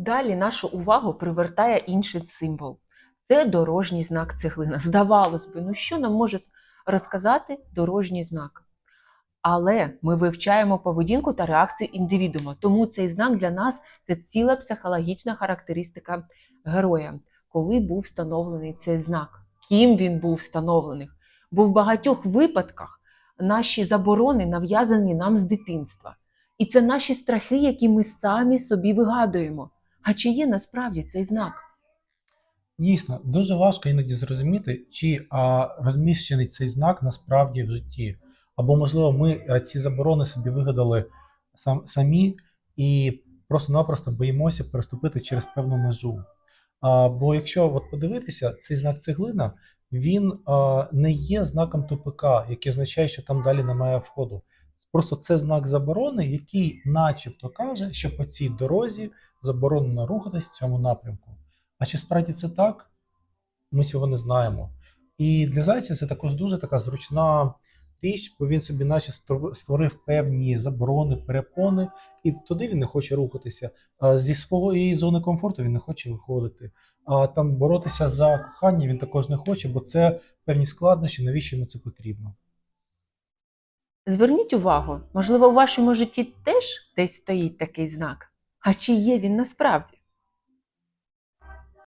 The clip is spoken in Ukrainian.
Далі нашу увагу привертає інший символ. Це дорожній знак цеглина. Здавалось би, ну що нам може розказати дорожній знак? Але ми вивчаємо поведінку та реакцію індивідуума, тому цей знак для нас це ціла психологічна характеристика героя, коли був встановлений цей знак, ким він був встановлений. Бо в багатьох випадках наші заборони нав'язані нам з дитинства. І це наші страхи, які ми самі собі вигадуємо. А чи є насправді цей знак? Дійсно, дуже важко іноді зрозуміти, чи а, розміщений цей знак насправді в житті. Або, можливо, ми е, ці заборони собі вигадали сам, самі і просто-напросто боїмося переступити через певну межу. А, бо якщо от подивитися, цей знак цеглина, він а, не є знаком тупика, який означає, що там далі немає входу. Просто це знак заборони, який начебто каже, що по цій дорозі заборонено рухатись в цьому напрямку. А чи справді це так? Ми цього не знаємо. І для зайця це також дуже така зручна річ, бо він собі наче створив- певні заборони, перепони, і туди він не хоче рухатися. Зі своєї зони комфорту він не хоче виходити. А там боротися за кохання він також не хоче, бо це певні складнощі, навіщо йому це потрібно. Зверніть увагу, можливо, у вашому житті теж десь стоїть такий знак. А чи є він насправді?